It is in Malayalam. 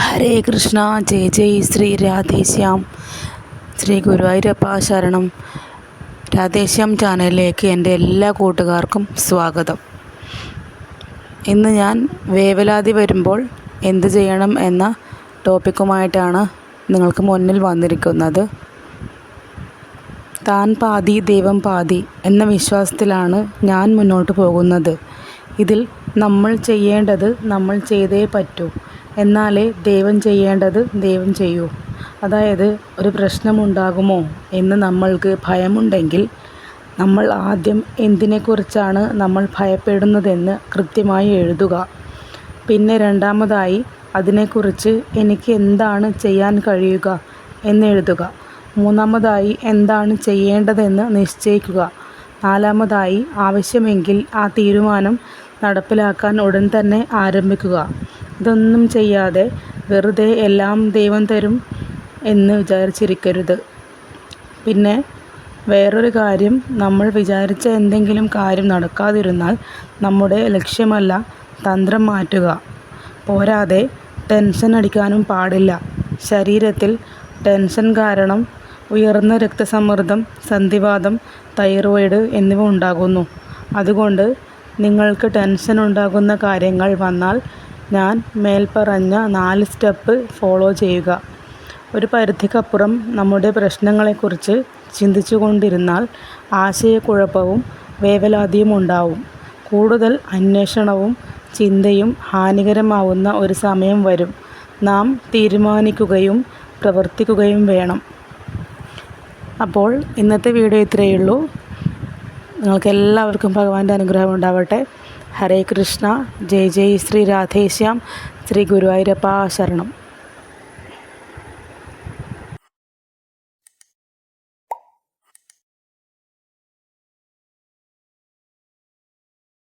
ഹരേ കൃഷ്ണ ജയ ജയ് ശ്രീ രാധേശ്യാം ശ്രീ ഗുരുവായൂരപ്പ ശരണം. രാധേശ്യാം ചാനലിലേക്ക് എന്റെ എല്ലാ കൂട്ടുകാർക്കും സ്വാഗതം. ഇന്ന് ഞാൻ വേവലാതി വരുമ്പോൾ എന്ത് ചെയ്യണം എന്ന ടോപ്പിക്കുമായിട്ടാണ് നിങ്ങൾക്ക് മുന്നിൽ വന്നിരിക്കുന്നത്. താൻ പാതി ദൈവം പാതി എന്ന വിശ്വാസത്തിലാണ് ഞാൻ മുന്നോട്ട് പോകുന്നത്. ഇതിൽ നമ്മൾ ചെയ്യേണ്ടത് നമ്മൾ ചെയ്തേ പറ്റൂ. എന്നാലേ ദൈവം ചെയ്യേണ്ടത് ദൈവം ചെയ്യൂ. അതായത് ഒരു പ്രശ്നമുണ്ടാകുമോ എന്ന് നമ്മൾക്ക് ഭയമുണ്ടെങ്കിൽ നമ്മൾ ആദ്യം എന്തിനെക്കുറിച്ചാണ് നമ്മൾ ഭയപ്പെടുന്നതെന്ന് കൃത്യമായി എഴുതുക. പിന്നെ രണ്ടാമതായി അതിനെക്കുറിച്ച് എനിക്ക് എന്താണ് ചെയ്യാൻ കഴിയുക എന്നെഴുതുക മൂന്നാമതായി എന്താണ് ചെയ്യേണ്ടതെന്ന് നിശ്ചയിക്കുക. നാലാമതായി ആവശ്യമെങ്കിൽ ആ തീരുമാനം നടപ്പിലാക്കാൻ ഉടൻ തന്നെ ആരംഭിക്കുക. ഇതൊന്നും ചെയ്യാതെ വെറുതെ എല്ലാം ദൈവം തരും എന്ന് വിചാരിച്ചിരിക്കരുത്. പിന്നെ വേറൊരു കാര്യം നമ്മൾ വിചാരിച്ച എന്തെങ്കിലും കാര്യം നടക്കാതിരുന്നാൽ നമ്മുടെ ലക്ഷ്യമല്ല തന്ത്രം മാറ്റുക. പോരാതെ ടെൻഷൻ അടിക്കാനും പാടില്ല. ശരീരത്തിൽ ടെൻഷൻ കാരണം ഉയർന്ന രക്തസമ്മർദ്ദം സന്ധിവാദം തൈറോയിഡ് എന്നിവ ഉണ്ടാകുന്നു. അതുകൊണ്ട് നിങ്ങൾക്ക് ടെൻഷൻ ഉണ്ടാകുന്ന കാര്യങ്ങൾ വന്നാൽ ഞാൻ മേൽപ്പറഞ്ഞ നാല് സ്റ്റെപ്പ് ഫോളോ ചെയ്യുക. ഒരു പരിധിക്കപ്പുറം നമ്മുടെ പ്രശ്നങ്ങളെക്കുറിച്ച് ചിന്തിച്ചു കൊണ്ടിരുന്നാൽ ആശയക്കുഴപ്പവും വേവലാതിയും ഉണ്ടാവും. കൂടുതൽ അന്വേഷണവും ചിന്തയും ഹാനികരമാവുന്ന ഒരു സമയം വരും. നാം തീരുമാനിക്കുകയും പ്രവർത്തിക്കുകയും വേണം. അപ്പോൾ ഇന്നത്തെ വീഡിയോ ഇത്രയേ ഉള്ളൂ. നിങ്ങൾക്ക് എല്ലാവർക്കും ഭഗവാന്റെ അനുഗ്രഹം ഉണ്ടാവട്ടെ. ഹരേ കൃഷ്ണ ജയ് ജയ് ശ്രീ രാധേശ്യാം ശ്രീ ഗുരുവായൂരപ്പ ശരണം